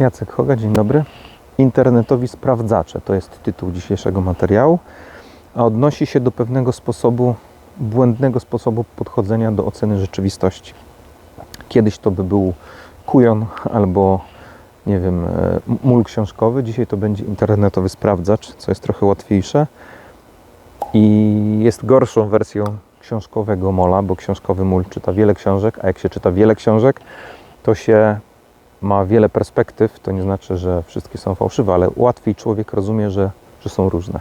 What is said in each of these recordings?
Jacek Hoga, dzień dobry. Internetowi sprawdzacze to jest tytuł dzisiejszego materiału, a odnosi się do pewnego sposobu, błędnego sposobu podchodzenia do oceny rzeczywistości. Kiedyś to by był kujon albo, nie wiem, e, mól książkowy, dzisiaj to będzie internetowy sprawdzacz, co jest trochę łatwiejsze i jest gorszą wersją książkowego mola, bo książkowy mól czyta wiele książek, a jak się czyta wiele książek, to się ma wiele perspektyw, to nie znaczy, że wszystkie są fałszywe, ale łatwiej człowiek rozumie, że, że są różne.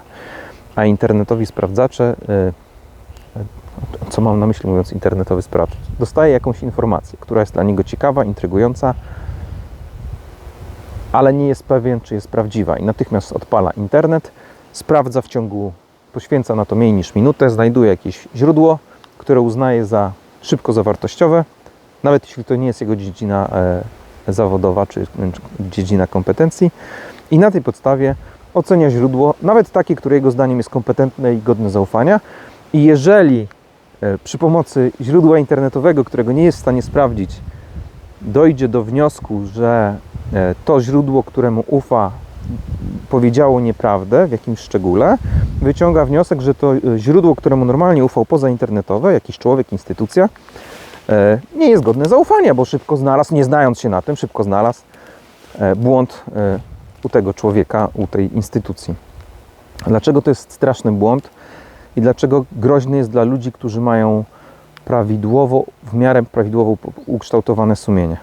A internetowi sprawdzacze, y, y, co mam na myśli mówiąc internetowy sprawdzacz, dostaje jakąś informację, która jest dla niego ciekawa, intrygująca, ale nie jest pewien, czy jest prawdziwa i natychmiast odpala internet, sprawdza w ciągu, poświęca na to mniej niż minutę, znajduje jakieś źródło, które uznaje za szybko zawartościowe, nawet jeśli to nie jest jego dziedzina e, zawodowa czy dziedzina kompetencji i na tej podstawie ocenia źródło, nawet takie, które jego zdaniem jest kompetentne i godne zaufania. I jeżeli e, przy pomocy źródła internetowego, którego nie jest w stanie sprawdzić, dojdzie do wniosku, że e, to źródło, któremu ufa, powiedziało nieprawdę w jakimś szczególe, wyciąga wniosek, że to e, źródło, któremu normalnie ufał pozainternetowe, jakiś człowiek, instytucja, nie jest godne zaufania, bo szybko znalazł, nie znając się na tym, szybko znalazł e, błąd e, u tego człowieka, u tej instytucji. Dlaczego to jest straszny błąd i dlaczego groźny jest dla ludzi, którzy mają prawidłowo, w miarę prawidłowo ukształtowane sumienie?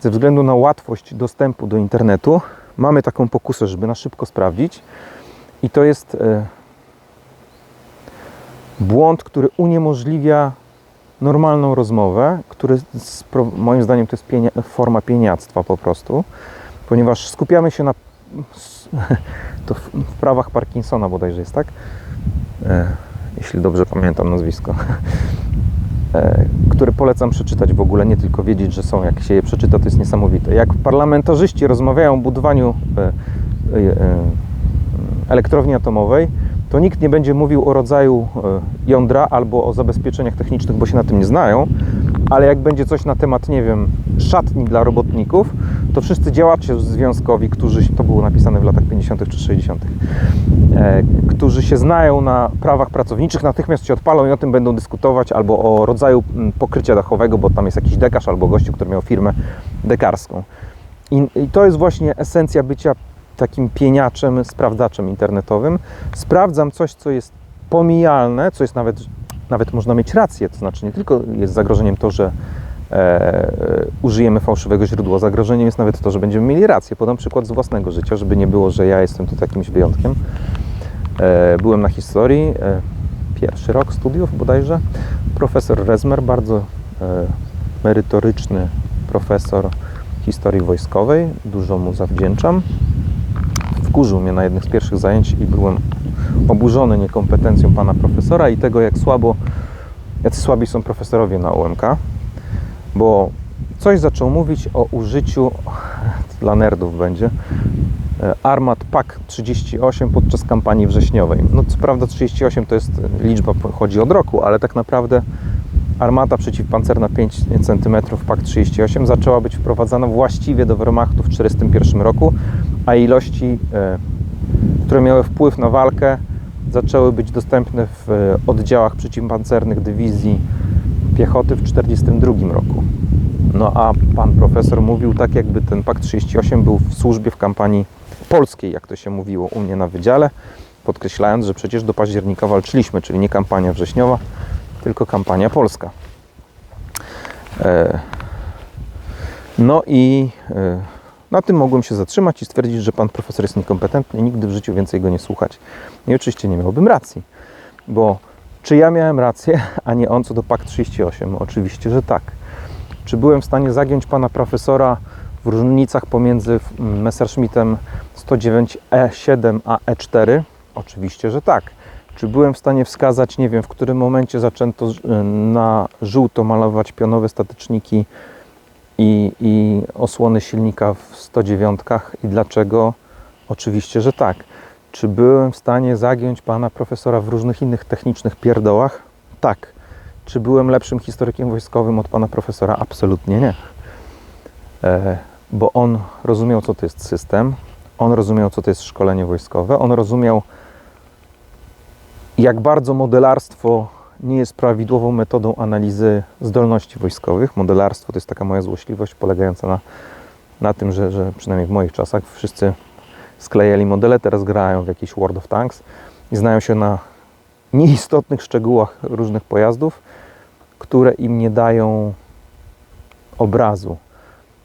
Ze względu na łatwość dostępu do internetu mamy taką pokusę, żeby na szybko sprawdzić i to jest e, błąd, który uniemożliwia normalną rozmowę, który moim zdaniem to jest pienia- forma pieniactwa po prostu, ponieważ skupiamy się na to w, prawach Parkinsona bodajże jest, tak? E, jeśli dobrze pamiętam nazwisko. E, które polecam przeczytać w ogóle, nie tylko wiedzieć, że są. Jak się je przeczyta, to jest niesamowite. Jak parlamentarzyści rozmawiają o budowaniu e, elektrowni atomowej, to nikt nie będzie mówił o rodzaju e, jądra albo o zabezpieczeniach technicznych, bo się na tym nie znają, ale jak będzie coś na temat, nie wiem, szatni dla robotników, to wszyscy działacze związkowi, którzy, to było napisane w latach 50. czy 60., e, którzy się znają na prawach pracowniczych, natychmiast się odpalą i o tym będą dyskutować, albo o rodzaju pokrycia dachowego, bo tam jest jakiś dekarz albo gościu, który miał firmę dekarską. I, I to jest właśnie esencja bycia takim pieniaczem, sprawdzaczem internetowym. Sprawdzam coś, co jest pomijalne, co jest nawet, nawet można mieć rację, to znaczy nie tylko jest zagrożeniem to, że e, użyjemy fałszywego źródła, zagrożeniem jest nawet to, że będziemy mieli rację. Podam przykład z własnego życia, żeby nie było, że ja jestem tu jakimś wyjątkiem. E, byłem na historii, e, pierwszy rok studiów bodajże. Profesor Rezmer, bardzo e, merytoryczny profesor historii wojskowej, dużo mu zawdzięczam wkurzył mnie na jednych z pierwszych zajęć i byłem oburzony niekompetencją pana profesora i tego, jak słabo, jacy słabi są profesorowie na UMK, bo coś zaczął mówić o użyciu, dla nerdów będzie, e, armat PAK 38 podczas kampanii wrześniowej. No co prawda 38 to jest liczba, pochodzi od roku, ale tak naprawdę armata przeciwpancerna 5 cm PAK 38 zaczęła być wprowadzana właściwie do Wehrmachtu w 1941 roku, a ilości, e, które miały wpływ na walkę, zaczęły być dostępne w e, oddziałach przeciwpancernych dywizji piechoty w 1942 roku. No a pan profesor mówił tak, jakby ten PAK 38 był w służbie w kampanii polskiej, jak to się mówiło u mnie na wydziale, podkreślając, że przecież do października walczyliśmy, czyli nie kampania wrześniowa, tylko kampania polska. E, No i na tym mogłem się zatrzymać i stwierdzić, że pan profesor jest niekompetentny i nigdy w życiu więcej go nie słuchać. I oczywiście nie miałbym racji, bo czy ja miałem rację, a nie on co do PAK 38? Oczywiście, że tak. Czy byłem w stanie zagiąć pana profesora w różnicach pomiędzy mm, Messerschmittem 109E7 a E4? Oczywiście, że tak. Czy byłem w stanie wskazać, nie wiem, w którym momencie zaczęto y, na żółto malować pionowe statyczniki i, i osłony silnika w 109 i dlaczego? Oczywiście, że tak. Czy byłem w stanie zagiąć pana profesora w różnych innych technicznych pierdołach? Tak. Czy byłem lepszym historykiem wojskowym od pana profesora? Absolutnie nie. E, bo on rozumiał, co to jest system, on rozumiał, co to jest szkolenie wojskowe, on rozumiał, jak bardzo modelarstwo nie jest prawidłową metodą analizy zdolności wojskowych. Modelarstwo to jest taka moja złośliwość polegająca na, na tym, że, że przynajmniej w moich czasach wszyscy sklejali modele, teraz grają w jakiś World of Tanks i znają się na nieistotnych szczegółach różnych pojazdów, które im nie dają obrazu.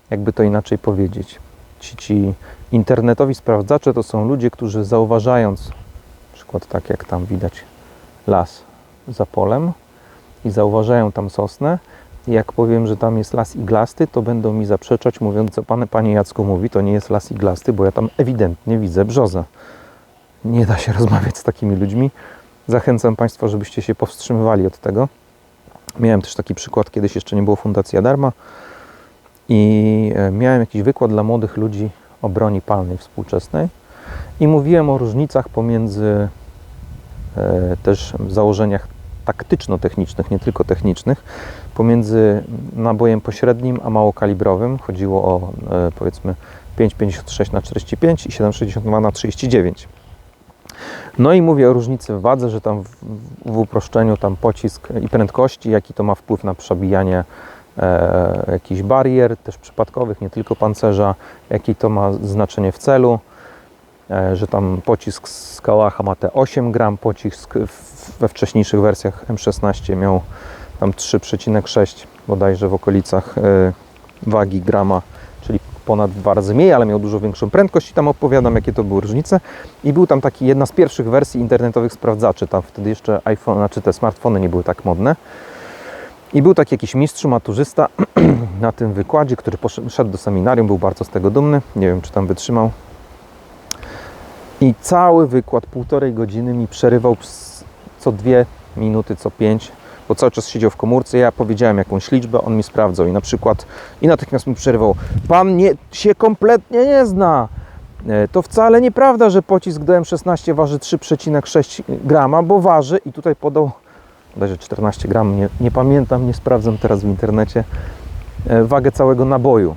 Jakby to inaczej powiedzieć. Ci, ci internetowi sprawdzacze to są ludzie, którzy zauważając, na przykład tak jak tam widać las za polem i zauważają tam sosnę, jak powiem, że tam jest las iglasty, to będą mi zaprzeczać, mówiąc, co pan, panie Jacku mówi, to nie jest las iglasty, bo ja tam ewidentnie widzę brzozę. Nie da się rozmawiać z takimi ludźmi. Zachęcam Państwa, żebyście się powstrzymywali od tego. Miałem też taki przykład, kiedyś jeszcze nie było Fundacji Adarma i e, miałem jakiś wykład dla młodych ludzi o broni palnej współczesnej i mówiłem o różnicach pomiędzy e, też założeniach taktyczno-technicznych, nie tylko technicznych, pomiędzy nabojem pośrednim a małokalibrowym. Chodziło o e, powiedzmy 5,56 na 45 i 7,62 na 39. No i mówię o różnicy w wadze, że tam w, w uproszczeniu tam pocisk i prędkości, jaki to ma wpływ na przebijanie e, jakichś barier, też przypadkowych, nie tylko pancerza, jaki to ma znaczenie w celu, że tam pocisk z Kałacha ma te 8 gram, pocisk we wcześniejszych wersjach M16 miał tam 3,6 bodajże w okolicach e, wagi grama, czyli ponad dwa razy mniej, ale miał dużo większą prędkość i tam opowiadam, jakie to były różnice. I był tam taki jedna z pierwszych wersji internetowych sprawdzaczy, tam wtedy jeszcze iPhone, znaczy te smartfony nie były tak modne. I był taki jakiś mistrz, maturzysta na tym wykładzie, który poszedł, szedł do seminarium, był bardzo z tego dumny, nie wiem czy tam wytrzymał. I cały wykład, półtorej godziny mi przerywał co dwie minuty, co pięć, bo cały czas siedział w komórce, ja powiedziałem jakąś liczbę, on mi sprawdzał. I na przykład i natychmiast mi przerywał, pan nie, się kompletnie nie zna. E, To wcale nieprawda, że pocisk do M16 waży 3,6 grama, bo waży. I tutaj podał bodajże 14 gram, nie, nie pamiętam, nie sprawdzam teraz w internecie, e, wagę całego naboju.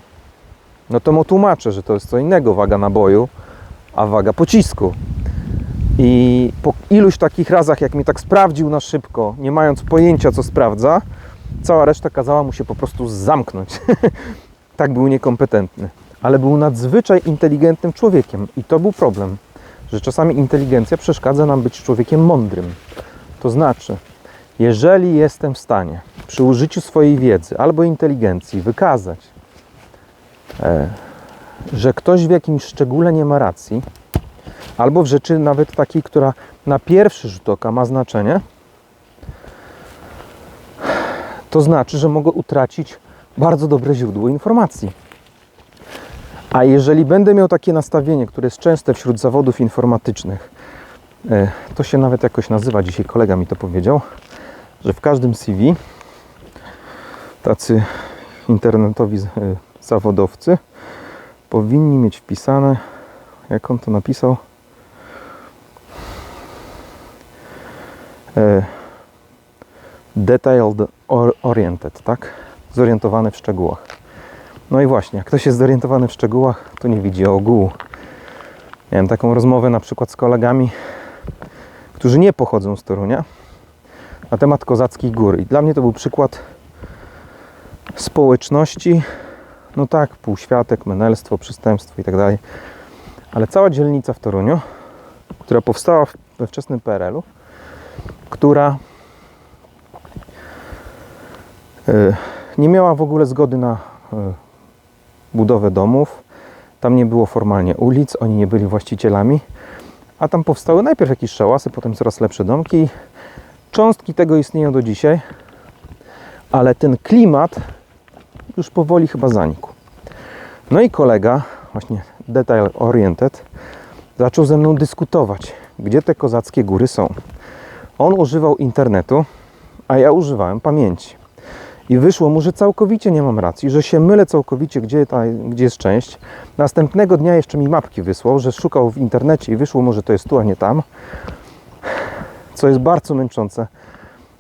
No to mu tłumaczę, że to jest co innego waga naboju, a waga pocisku. I po iluś takich razach, jak mi tak sprawdził na szybko, nie mając pojęcia, co sprawdza, cała reszta kazała mu się po prostu zamknąć. tak był niekompetentny. Ale był nadzwyczaj inteligentnym człowiekiem. I to był problem, że czasami inteligencja przeszkadza nam być człowiekiem mądrym. To znaczy, jeżeli jestem w stanie przy użyciu swojej wiedzy albo inteligencji wykazać, e, że ktoś w jakimś szczególe nie ma racji, albo w rzeczy nawet takiej, która na pierwszy rzut oka ma znaczenie, to znaczy, że mogę utracić bardzo dobre źródło informacji. A jeżeli będę miał takie nastawienie, które jest częste wśród zawodów informatycznych, e, to się nawet jakoś nazywa, dzisiaj kolega mi to powiedział, że w każdym CV tacy internetowi e, zawodowcy powinni mieć wpisane, jak on to napisał, e, detailed or- oriented, tak? Zorientowany w szczegółach. No i właśnie, jak ktoś jest zorientowany w szczegółach, to nie widzi ogółu. Miałem taką rozmowę na przykład z kolegami, którzy nie pochodzą z Torunia, na temat kozackich gór. I dla mnie to był przykład społeczności, no tak, półświatek, menelstwo, przestępstwo i tak dalej. Ale cała dzielnica w Toruniu, która powstała we wczesnym PRL-u, która e, nie miała w ogóle zgody na e, budowę domów. Tam nie było formalnie ulic, oni nie byli właścicielami, a tam powstały najpierw jakieś szałasy, potem coraz lepsze domki. Cząstki tego istnieją do dzisiaj, ale ten klimat już powoli chyba zanikł. No i kolega, właśnie detail oriented, zaczął ze mną dyskutować, gdzie te kozackie góry są. On używał internetu, a ja używałem pamięci. I wyszło mu, że całkowicie nie mam racji, że się mylę całkowicie, gdzie, ta, gdzie jest część. Następnego dnia jeszcze mi mapki wysłał, że szukał w internecie i wyszło mu, że to jest tu, a nie tam. Co jest bardzo męczące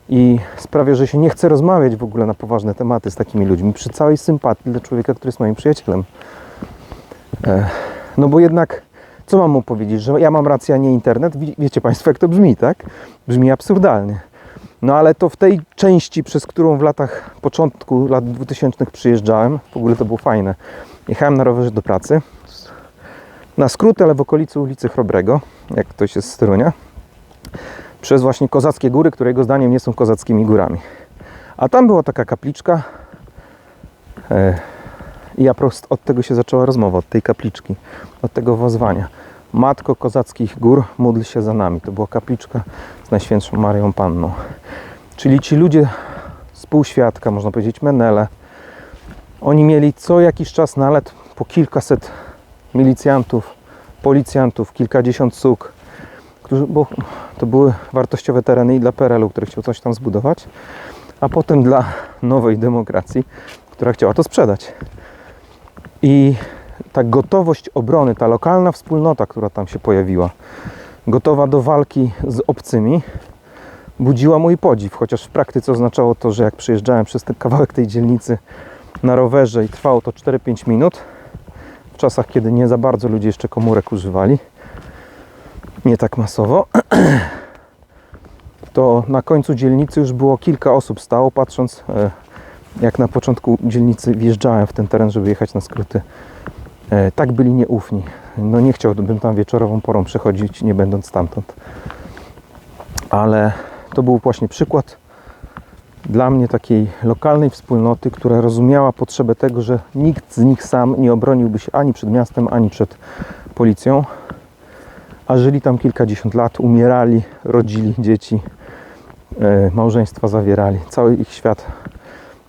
i sprawia, że się nie chce rozmawiać w ogóle na poważne tematy z takimi ludźmi, przy całej sympatii dla człowieka, który jest moim przyjacielem. E, No bo jednak, co mam mu powiedzieć, że ja mam rację, a nie internet? Wie- Wiecie Państwo, jak to brzmi, tak? Brzmi absurdalnie. No ale to w tej części, przez którą w latach początku lat 2000 przyjeżdżałem, w ogóle to było fajne. Jechałem na rowerze do pracy, na skrót, ale w okolicy ulicy Chrobrego, jak ktoś jest z Torunia, przez właśnie Kozackie Góry, które jego zdaniem nie są kozackimi górami. A tam była taka kapliczka e, i ja prost od tego się zaczęła rozmowa, od tej kapliczki, od tego wezwania. Matko Kozackich Gór, módl się za nami. To była kapliczka z Najświętszą Marią Panną. Czyli ci ludzie z półświadka, można powiedzieć menele, oni mieli co jakiś czas nalet po kilkaset milicjantów, policjantów, kilkadziesiąt suk, którzy, bo to były wartościowe tereny i dla PRL-u, który chciał coś tam zbudować, a potem dla nowej demokracji, która chciała to sprzedać. I ta gotowość obrony, ta lokalna wspólnota, która tam się pojawiła, gotowa do walki z obcymi, budziła mój podziw, chociaż w praktyce oznaczało to, że jak przyjeżdżałem przez ten kawałek tej dzielnicy na rowerze i trwało to 4-5 minut, w czasach, kiedy nie za bardzo ludzie jeszcze komórek używali, nie tak masowo, to na końcu dzielnicy już było kilka osób stało, patrząc e, jak na początku dzielnicy wjeżdżałem w ten teren, żeby jechać na skróty. E, tak byli nieufni. No nie chciałbym tam wieczorową porą przechodzić, nie będąc stamtąd. Ale to był właśnie przykład dla mnie takiej lokalnej wspólnoty, która rozumiała potrzebę tego, że nikt z nich sam nie obroniłby się ani przed miastem, ani przed policją, a żyli tam kilkadziesiąt lat, umierali, rodzili dzieci, e, małżeństwa zawierali. Cały ich świat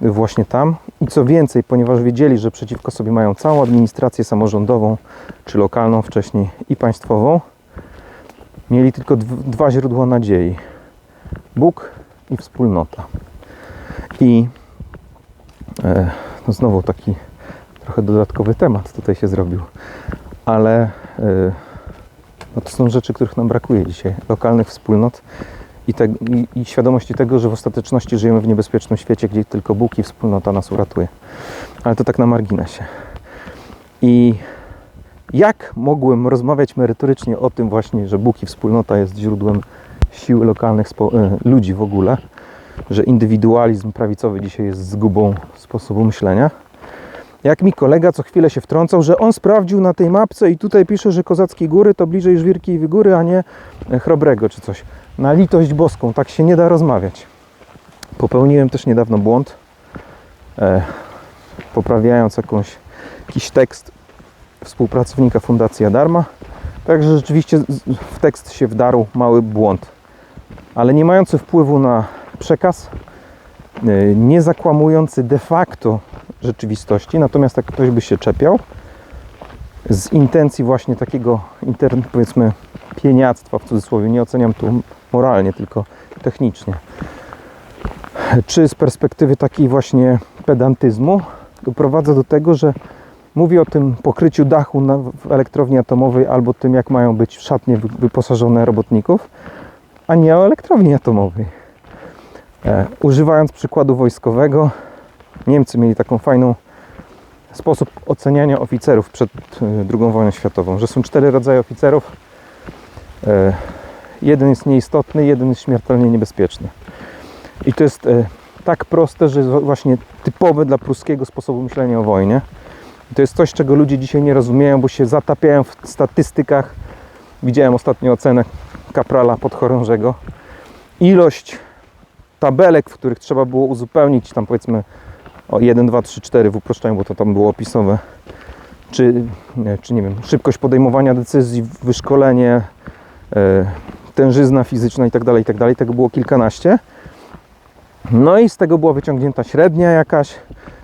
właśnie tam. I co więcej, ponieważ wiedzieli, że przeciwko sobie mają całą administrację samorządową, czy lokalną wcześniej i państwową, mieli tylko dw- dwa źródła nadziei. Bóg i wspólnota. I e, no znowu taki trochę dodatkowy temat tutaj się zrobił, ale e, no to są rzeczy, których nam brakuje dzisiaj. Lokalnych wspólnot i, te, i, i świadomości tego, że w ostateczności żyjemy w niebezpiecznym świecie, gdzie tylko Bóg i wspólnota nas uratuje. Ale to tak na marginesie. I jak mogłem rozmawiać merytorycznie o tym właśnie, że Bóg i wspólnota jest źródłem sił lokalnych e, ludzi w ogóle, że indywidualizm prawicowy dzisiaj jest zgubą sposobu myślenia. Jak mi kolega co chwilę się wtrącał, że on sprawdził na tej mapce i tutaj pisze, że Kozackie Góry to bliżej Żwirki i Wygóry, a nie e, Chrobrego czy coś. Na litość boską, tak się nie da rozmawiać. Popełniłem też niedawno błąd, e, poprawiając jakąś, jakiś tekst współpracownika Fundacji Adarma. Także rzeczywiście w tekst się wdarł mały błąd, ale nie mający wpływu na przekaz, e, nie zakłamujący de facto rzeczywistości, natomiast jak ktoś by się czepiał z intencji właśnie takiego powiedzmy pieniactwa w cudzysłowie, nie oceniam tu moralnie, tylko technicznie, czy z perspektywy takiej właśnie pedantyzmu, doprowadza do tego, że mówi o tym pokryciu dachu na, w elektrowni atomowej albo tym, jak mają być szatnie wy- wyposażone robotników, a nie o elektrowni atomowej. E, używając przykładu wojskowego, Niemcy mieli taką fajną sposób oceniania oficerów przed e, II wojną światową, że są cztery rodzaje oficerów. E, jeden jest nieistotny, jeden jest śmiertelnie niebezpieczny. I to jest e, tak proste, że jest właśnie typowe dla pruskiego sposobu myślenia o wojnie. I to jest coś, czego ludzie dzisiaj nie rozumieją, bo się zatapiają w statystykach. Widziałem ostatnio ocenę kaprala podchorążego. Ilość tabelek, w których trzeba było uzupełnić tam powiedzmy o 1, 2, 3, 4 w uproszczeniu, bo to tam było opisowe, czy, czy nie wiem, szybkość podejmowania decyzji, wyszkolenie, e, tężyzna fizyczna i tak dalej, i tak tego było kilkanaście. No i z tego była wyciągnięta średnia jakaś,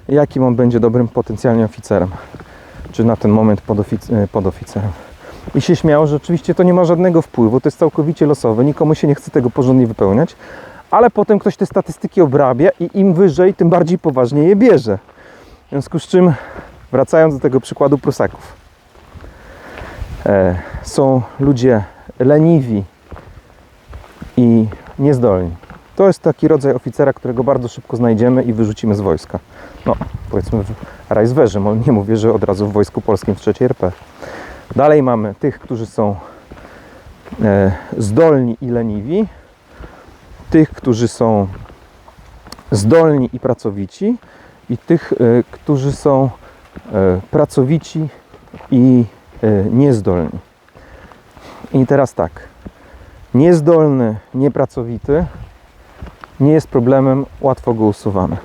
jakim on będzie dobrym potencjalnie oficerem, czy na ten moment podofic- e, podoficerem. I się śmiało, że oczywiście to nie ma żadnego wpływu, to jest całkowicie losowe, nikomu się nie chce tego porządnie wypełniać, ale potem ktoś te statystyki obrabia i im wyżej, tym bardziej poważnie je bierze. W związku z czym, wracając do tego przykładu Prusaków, e, są ludzie leniwi i niezdolni. To jest taki rodzaj oficera, którego bardzo szybko znajdziemy i wyrzucimy z wojska. no powiedzmy w mo- nie mówię, że od razu w Wojsku Polskim w III RP. Dalej mamy tych, którzy są e, zdolni i leniwi, tych, którzy są zdolni i pracowici i tych, e, którzy są e, pracowici i e, niezdolni. I teraz tak, niezdolny, niepracowity nie jest problemem, łatwo go usuwamy.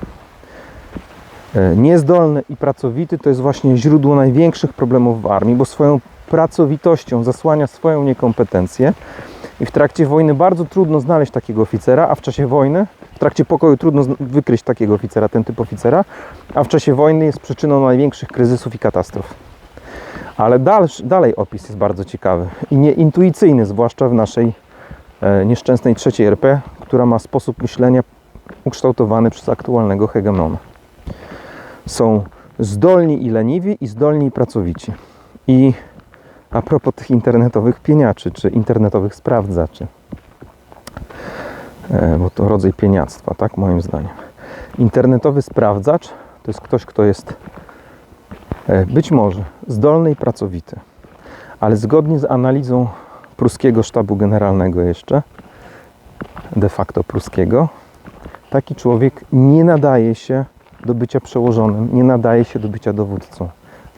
Niezdolny i pracowity to jest właśnie źródło największych problemów w armii, bo swoją pracowitością zasłania swoją niekompetencję i w trakcie wojny bardzo trudno znaleźć takiego oficera, a w czasie wojny, w trakcie pokoju trudno wykryć takiego oficera, ten typ oficera, a w czasie wojny jest przyczyną największych kryzysów i katastrof. Ale dalszy, dalej opis jest bardzo ciekawy i nieintuicyjny, zwłaszcza w naszej e, nieszczęsnej trzeciej RP, która ma sposób myślenia ukształtowany przez aktualnego hegemona. Są zdolni i leniwi i zdolni i pracowici. I a propos tych internetowych pieniaczy, czy internetowych sprawdzaczy, e, bo to rodzaj pieniactwa, tak moim zdaniem. Internetowy sprawdzacz to jest ktoś, kto jest e, być może zdolny i pracowity, ale zgodnie z analizą pruskiego sztabu generalnego jeszcze, de facto pruskiego, taki człowiek nie nadaje się do bycia przełożonym, nie nadaje się do bycia dowódcą.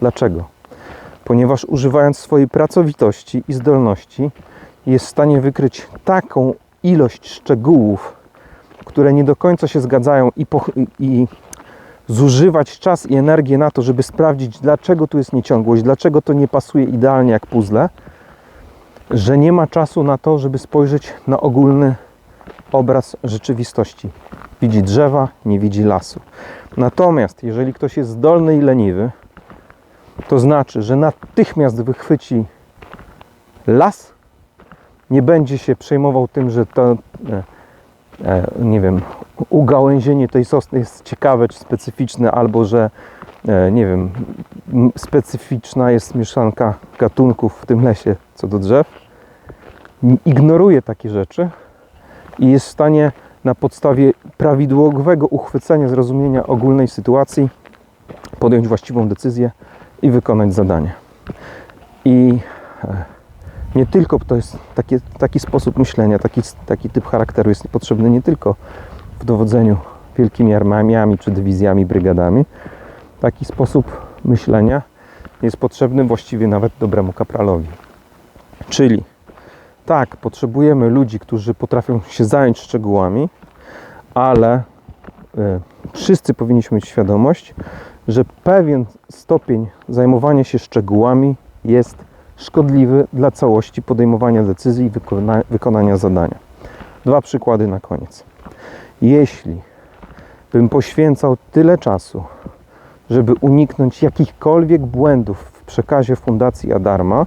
Dlaczego? Ponieważ używając swojej pracowitości i zdolności jest w stanie wykryć taką ilość szczegółów, które nie do końca się zgadzają i, i zużywać czas i energię na to, żeby sprawdzić, dlaczego tu jest nieciągłość, dlaczego to nie pasuje idealnie jak puzzle, że nie ma czasu na to, żeby spojrzeć na ogólny obraz rzeczywistości. Widzi drzewa, nie widzi lasu. Natomiast jeżeli ktoś jest zdolny i leniwy, to znaczy, że natychmiast wychwyci las, nie będzie się przejmował tym, że to, e, e, nie wiem, ugałęzienie tej sosny jest ciekawe czy specyficzne, albo że, e, nie wiem, specyficzna jest mieszanka gatunków w tym lesie co do drzew. Ignoruje takie rzeczy i jest w stanie na podstawie prawidłowego uchwycenia, zrozumienia ogólnej sytuacji podjąć właściwą decyzję i wykonać zadanie. I e, nie tylko to jest taki, taki sposób myślenia, taki, taki typ charakteru jest potrzebny nie tylko w dowodzeniu wielkimi armiami czy dywizjami, brygadami. Taki sposób myślenia jest potrzebny właściwie nawet dobremu kapralowi. Czyli tak, potrzebujemy ludzi, którzy potrafią się zająć szczegółami, ale e, wszyscy powinniśmy mieć świadomość, że pewien stopień zajmowania się szczegółami jest szkodliwy dla całości podejmowania decyzji i wykona, wykonania zadania. Dwa przykłady na koniec. Jeśli bym poświęcał tyle czasu, żeby uniknąć jakichkolwiek błędów w przekazie Fundacji Adarma,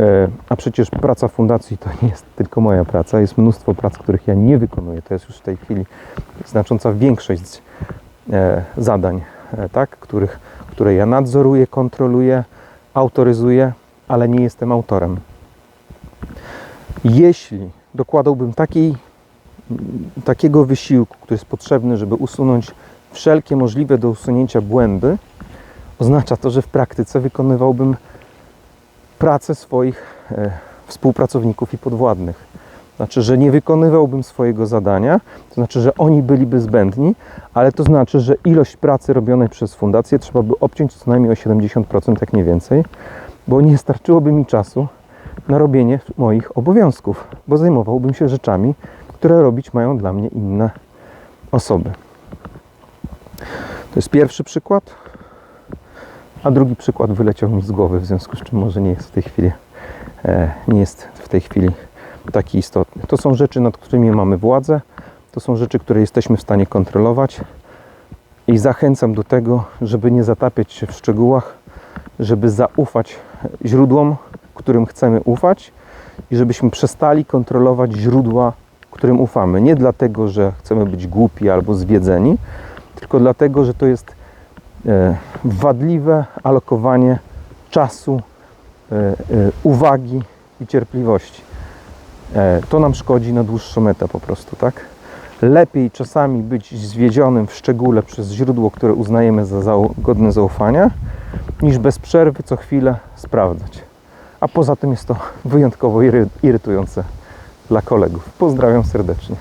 e, a przecież praca fundacji to nie jest tylko moja praca, jest mnóstwo prac, których ja nie wykonuję. To jest już w tej chwili znacząca większość e, zadań, tak, których, które ja nadzoruję, kontroluję, autoryzuję, ale nie jestem autorem. Jeśli dokładałbym takiej, takiego wysiłku, który jest potrzebny, żeby usunąć wszelkie możliwe do usunięcia błędy, oznacza to, że w praktyce wykonywałbym pracę swoich e, współpracowników i podwładnych. Znaczy, że nie wykonywałbym swojego zadania, to znaczy, że oni byliby zbędni, ale to znaczy, że ilość pracy robionej przez fundację trzeba by obciąć co najmniej o 70%, jak nie więcej, bo nie starczyłoby mi czasu na robienie moich obowiązków, bo zajmowałbym się rzeczami, które robić mają dla mnie inne osoby. To jest pierwszy przykład, a drugi przykład wyleciał mi z głowy, w związku z czym może nie jest w tej chwili, e, nie jest w tej chwili taki istotny. To są rzeczy, nad którymi mamy władzę, to są rzeczy, które jesteśmy w stanie kontrolować i zachęcam do tego, żeby nie zatapiać się w szczegółach, żeby zaufać źródłom, którym chcemy ufać i żebyśmy przestali kontrolować źródła, którym ufamy. Nie dlatego, że chcemy być głupi albo zwiedzeni, tylko dlatego, że to jest e, wadliwe alokowanie czasu, e, e, uwagi i cierpliwości. E, to nam szkodzi na dłuższą metę po prostu, tak? lepiej czasami być zwiedzionym w szczególe przez źródło, które uznajemy za zau- godne zaufania, niż bez przerwy co chwilę sprawdzać. A poza tym jest to wyjątkowo iry- irytujące dla kolegów. Pozdrawiam serdecznie.